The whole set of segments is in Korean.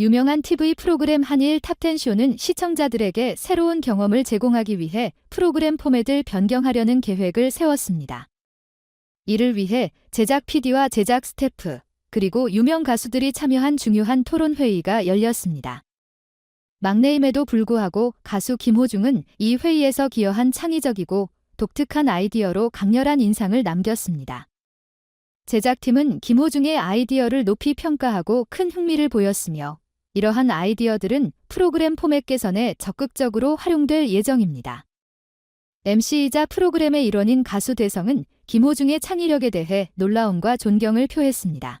유명한 TV 프로그램 한일 탑10 쇼는 시청자들에게 새로운 경험을 제공하기 위해 프로그램 포맷을 변경하려는 계획을 세웠습니다. 이를 위해 제작 PD와 제작 스태프, 그리고 유명 가수들이 참여한 중요한 토론 회의가 열렸습니다. 막내임에도 불구하고 가수 김호중은 이 회의에서 기여한 창의적이고 독특한 아이디어로 강렬한 인상을 남겼습니다. 제작팀은 김호중의 아이디어를 높이 평가하고 큰 흥미를 보였으며 이러한 아이디어들은 프로그램 포맷 개선에 적극적으로 활용될 예정입니다. MC이자 프로그램의 일원인 가수 대성은 김호중의 창의력에 대해 놀라움과 존경을 표했습니다.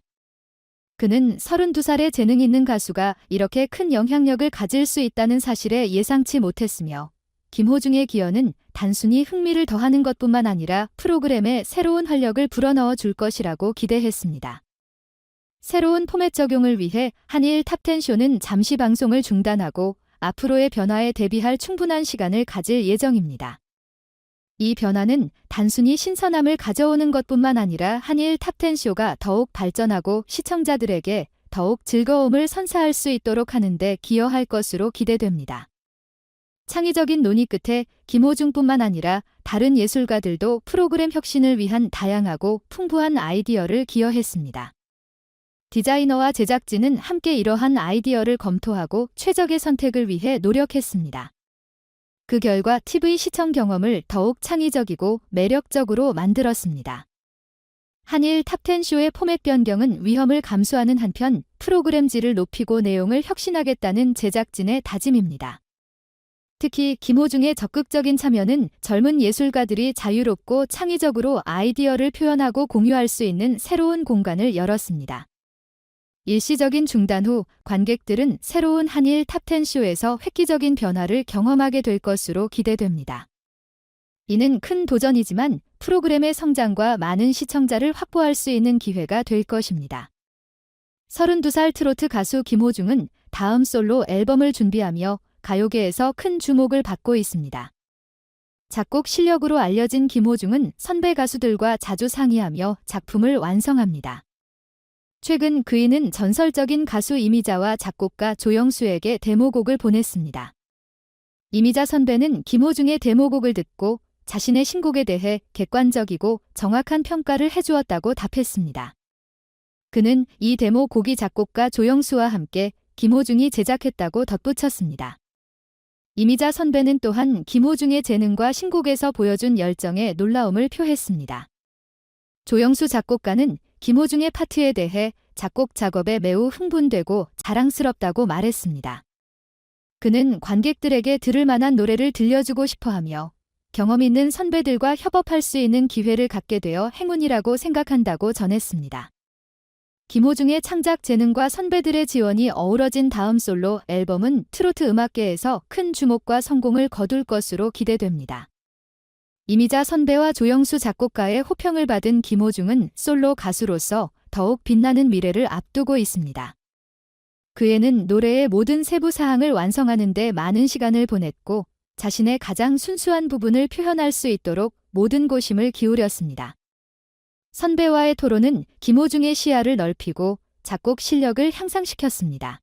그는 32살의 재능 있는 가수가 이렇게 큰 영향력을 가질 수 있다는 사실에 예상치 못했으며 김호중의 기여는 단순히 흥미를 더하는 것뿐만 아니라 프로그램에 새로운 활력을 불어넣어 줄 것이라고 기대했습니다. 새로운 포맷 적용을 위해 한일 탑10 쇼는 잠시 방송을 중단하고 앞으로의 변화에 대비할 충분한 시간을 가질 예정입니다. 이 변화는 단순히 신선함을 가져오는 것뿐만 아니라 한일 탑10 쇼가 더욱 발전하고 시청자들에게 더욱 즐거움을 선사할 수 있도록 하는데 기여할 것으로 기대됩니다. 창의적인 논의 끝에 김호중뿐만 아니라 다른 예술가들도 프로그램 혁신을 위한 다양하고 풍부한 아이디어를 기여했습니다. 디자이너와 제작진은 함께 이러한 아이디어를 검토하고 최적의 선택을 위해 노력했습니다. 그 결과 TV 시청 경험을 더욱 창의적이고 매력적으로 만들었습니다. 한일 탑10 쇼의 포맷 변경은 위험을 감수하는 한편 프로그램질을 높이고 내용을 혁신하겠다는 제작진의 다짐입니다. 특히 김호중의 적극적인 참여는 젊은 예술가들이 자유롭고 창의적으로 아이디어를 표현하고 공유할 수 있는 새로운 공간을 열었습니다. 일시적인 중단 후 관객들은 새로운 한일 탑10 쇼에서 획기적인 변화를 경험하게 될 것으로 기대됩니다. 이는 큰 도전이지만 프로그램의 성장과 많은 시청자를 확보할 수 있는 기회가 될 것입니다. 32살 트로트 가수 김호중은 다음 솔로 앨범을 준비하며 가요계에서 큰 주목을 받고 있습니다. 작곡 실력으로 알려진 김호중은 선배 가수들과 자주 상의하며 작품을 완성합니다. 최근 그이는 전설적인 가수 이미자와 작곡가 조영수에게 데모곡을 보냈습니다. 이미자 선배는 김호중의 데모곡을 듣고 자신의 신곡에 대해 객관적이고 정확한 평가를 해주었다고 답했습니다. 그는 이 데모곡이 작곡가 조영수와 함께 김호중이 제작했다고 덧붙였습니다. 이미자 선배는 또한 김호중의 재능과 신곡에서 보여준 열정에 놀라움을 표했습니다. 조영수 작곡가는 김호중의 파트에 대해 작곡 작업에 매우 흥분되고 자랑스럽다고 말했습니다. 그는 관객들에게 들을 만한 노래를 들려주고 싶어 하며 경험 있는 선배들과 협업할 수 있는 기회를 갖게 되어 행운이라고 생각한다고 전했습니다. 김호중의 창작 재능과 선배들의 지원이 어우러진 다음 솔로 앨범은 트로트 음악계에서 큰 주목과 성공을 거둘 것으로 기대됩니다. 이미자 선배와 조영수 작곡가의 호평을 받은 김호중은 솔로 가수로서 더욱 빛나는 미래를 앞두고 있습니다. 그에는 노래의 모든 세부 사항을 완성하는 데 많은 시간을 보냈고 자신의 가장 순수한 부분을 표현할 수 있도록 모든 고심을 기울였습니다. 선배와의 토론은 김호중의 시야를 넓히고 작곡 실력을 향상시켰습니다.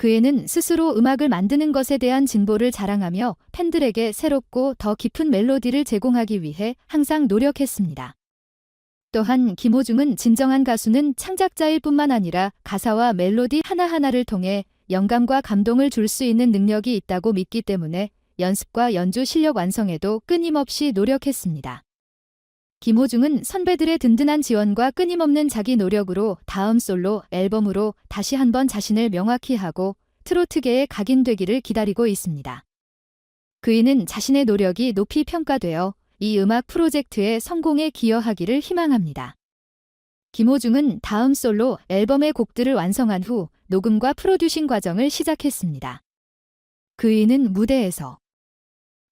그애는 스스로 음악을 만드는 것에 대한 진보를 자랑하며 팬들에게 새롭고 더 깊은 멜로디를 제공하기 위해 항상 노력했습니다. 또한 김호중은 진정한 가수는 창작자일 뿐만 아니라 가사와 멜로디 하나하나를 통해 영감과 감동을 줄 수 있는 능력이 있다고 믿기 때문에 연습과 연주 실력 완성에도 끊임없이 노력했습니다. 김호중은 선배들의 든든한 지원과 끊임없는 자기 노력으로 다음 솔로 앨범으로 다시 한번 자신을 명확히 하고 트로트계에 각인되기를 기다리고 있습니다. 그이는 자신의 노력이 높이 평가되어 이 음악 프로젝트의 성공에 기여하기를 희망합니다. 김호중은 다음 솔로 앨범의 곡들을 완성한 후 녹음과 프로듀싱 과정을 시작했습니다. 그이는 무대에서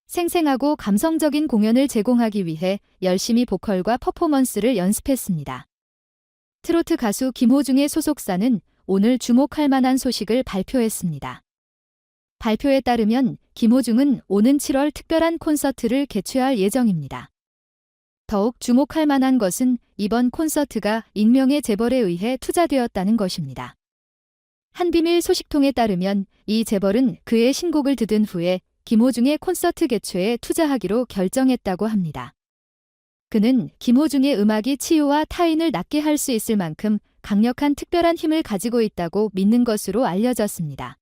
생생하고 감성적인 공연을 제공하기 위해 열심히 보컬과 퍼포먼스를 연습했습니다. 트로트 가수 김호중의 소속사는 오늘 주목할 만한 소식을 발표했습니다. 발표에 따르면 김호중은 오는 7월 특별한 콘서트를 개최할 예정입니다. 더욱 주목할 만한 것은 이번 콘서트가 익명의 재벌에 의해 투자되었다는 것입니다. 한 비밀 소식통에 따르면 이 재벌은 그의 신곡을 듣은 후에 김호중의 콘서트 개최에 투자하기로 결정했다고 합니다. 그는 김호중의 음악이 치유와 타인을 낫게 할 수 있을 만큼 강력한 특별한 힘을 가지고 있다고 믿는 것으로 알려졌습니다.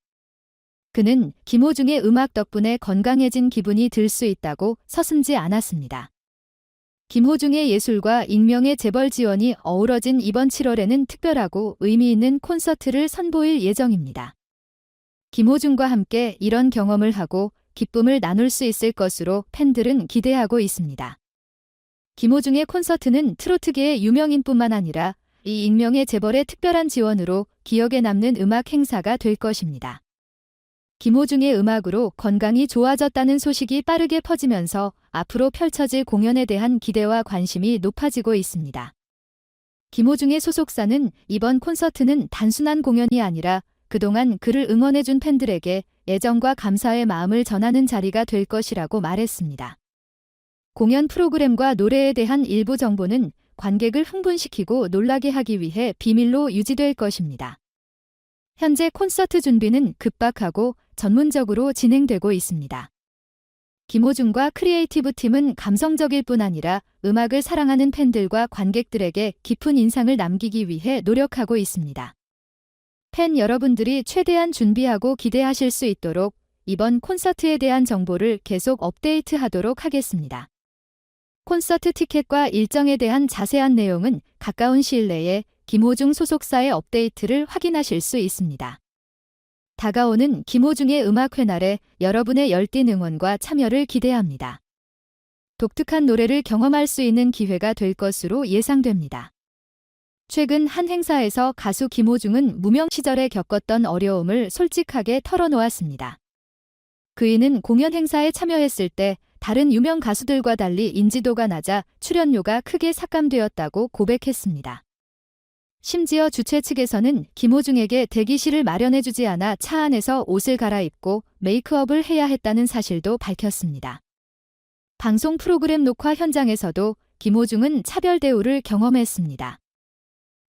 그는 김호중의 음악 덕분에 건강해진 기분이 들 수 있다고 서슴지 않았습니다. 김호중의 예술과 익명의 재벌 지원이 어우러진 이번 7월에는 특별하고 의미 있는 콘서트를 선보일 예정입니다. 김호중과 함께 이런 경험을 하고 기쁨을 나눌 수 있을 것으로 팬들은 기대하고 있습니다. 김호중의 콘서트는 트로트계의 유명인뿐만 아니라 이 익명의 재벌의 특별한 지원으로 기억에 남는 음악 행사가 될 것입니다. 김호중의 음악으로 건강이 좋아졌다는 소식이 빠르게 퍼지면서 앞으로 펼쳐질 공연에 대한 기대와 관심이 높아지고 있습니다. 김호중의 소속사는 이번 콘서트는 단순한 공연이 아니라 그동안 그를 응원해준 팬들에게 애정과 감사의 마음을 전하는 자리가 될 것이라고 말했습니다. 공연 프로그램과 노래에 대한 일부 정보는 관객을 흥분시키고 놀라게 하기 위해 비밀로 유지될 것입니다. 현재 콘서트 준비는 급박하고 전문적으로 진행되고 있습니다. 김호중과 크리에이티브 팀은 감성적일 뿐 아니라 음악을 사랑하는 팬들과 관객들에게 깊은 인상을 남기기 위해 노력하고 있습니다. 팬 여러분들이 최대한 준비하고 기대하실 수 있도록 이번 콘서트에 대한 정보를 계속 업데이트 하도록 하겠습니다. 콘서트 티켓과 일정에 대한 자세한 내용은 가까운 시일 내에 김호중 소속사의 업데이트를 확인하실 수 있습니다. 다가오는 김호중의 음악 회날에 여러분의 열띤 응원과 참여를 기대합니다. 독특한 노래를 경험할 수 있는 기회가 될 것으로 예상됩니다. 최근 한 행사에서 가수 김호중은 무명 시절에 겪었던 어려움을 솔직하게 털어놓았습니다. 그이는 공연 행사에 참여했을 때 다른 유명 가수들과 달리 인지도가 낮아 출연료가 크게 삭감되었다고 고백했습니다. 심지어 주최 측에서는 김호중에게 대기실을 마련해주지 않아 차 안에서 옷을 갈아입고 메이크업을 해야 했다는 사실도 밝혔습니다. 방송 프로그램 녹화 현장에서도 김호중은 차별 대우를 경험했습니다.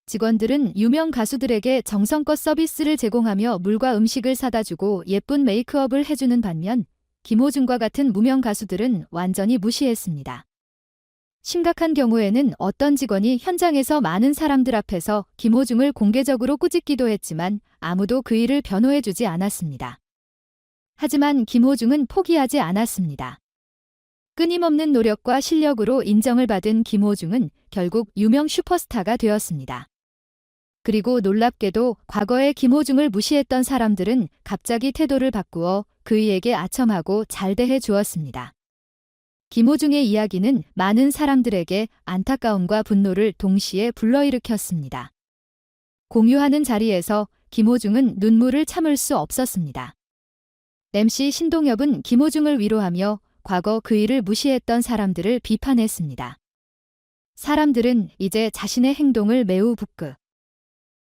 직원들은 유명 가수들에게 정성껏 서비스를 제공하며 물과 음식을 사다 주고 예쁜 메이크업을 해주는 반면 김호중과 같은 무명 가수들은 완전히 무시했습니다. 심각한 경우에는 어떤 직원이 현장에서 많은 사람들 앞에서 김호중을 공개적으로 꾸짖기도 했지만 아무도 그 일을 변호해주지 않았습니다. 하지만 김호중은 포기하지 않았습니다. 끊임없는 노력과 실력으로 인정을 받은 김호중은 결국 유명 슈퍼스타가 되었습니다. 그리고 놀랍게도 과거에 김호중을 무시했던 사람들은 갑자기 태도를 바꾸어 그이에게 아첨하고 잘 대해 주었습니다. 김호중의 이야기는 많은 사람들에게 안타까움과 분노를 동시에 불러일으켰습니다. 공유하는 자리에서 김호중은 눈물을 참을 수 없었습니다. MC 신동엽은 김호중을 위로하며 과거 그 일을 무시했던 사람들을 비판했습니다. 사람들은 이제 자신의 행동을 매우 부끄